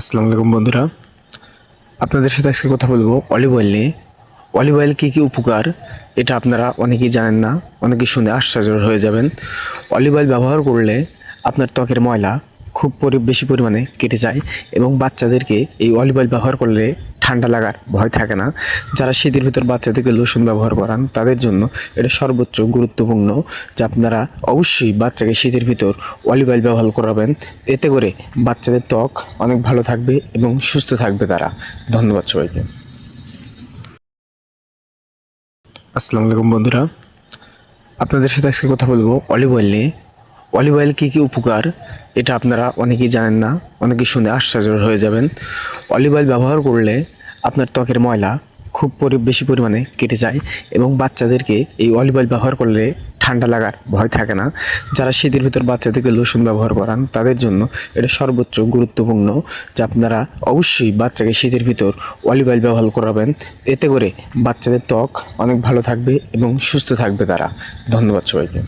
আসসালামু আলাইকুম বন্ধুরা। আপনাদের সাথে আজকে কথা বলব অলিভ অয়েল নিয়ে। অলিভ অয়েল কী কী উপকার, এটা আপনারা অনেকেই জানেন না, অনেকেই শুনে আশ্চর্য হয়ে যাবেন। অলিভ অয়েল ব্যবহার করলে আপনার ত্বকের ময়লা খুব পরি বেশি পরিমাণে কেটে যায় এবং বাচ্চাদেরকে এই অলিভ অয়েল ব্যবহার করলে ঠান্ডা লাগার ভয় থাকে না। যারা শীতের ভিতর বাচ্চাদেরকে লোশন ব্যবহার করান, তাদের জন্য এটা সর্বোচ্চ গুরুত্বপূর্ণ যে আপনারা অবশ্যই বাচ্চাকে শীতের ভিতর অলিভ অয়েল ব্যবহার করাবেন। এতে করে বাচ্চাদের ত্বক অনেক ভালো থাকবে এবং সুস্থ থাকবে তারা। ধন্যবাদ সবাইকে। আসসালামু আলাইকুম বন্ধুরা। আপনাদের সাথে আজকে কথা বলব অলিভ অয়েল নিয়ে। অলিভ অয়েল কী কী উপকার, এটা আপনারা অনেকেই জানেন না, অনেকেই শুনে আশ্চর্য হয়ে যাবেন। অলিভ অয়েল ব্যবহার করলে আপনার ত্বকের ময়লা খুব বেশি পরিমাণে কেটে যায় এবং বাচ্চাদেরকে এই অলিভ অয়েল ব্যবহার করলে ঠান্ডা লাগার ভয় থাকে না। যারা শীতের ভিতর বাচ্চাদেরকে লোশন ব্যবহার করান, তাদের জন্য এটা সর্বোচ্চ গুরুত্বপূর্ণ যে আপনারা অবশ্যই বাচ্চাকে শীতের ভিতর অলিভ অয়েল ব্যবহার করাবেন। এতে করে বাচ্চাদের ত্বক অনেক ভালো থাকবে এবং সুস্থ থাকবে তারা। ধন্যবাদ সবাইকে।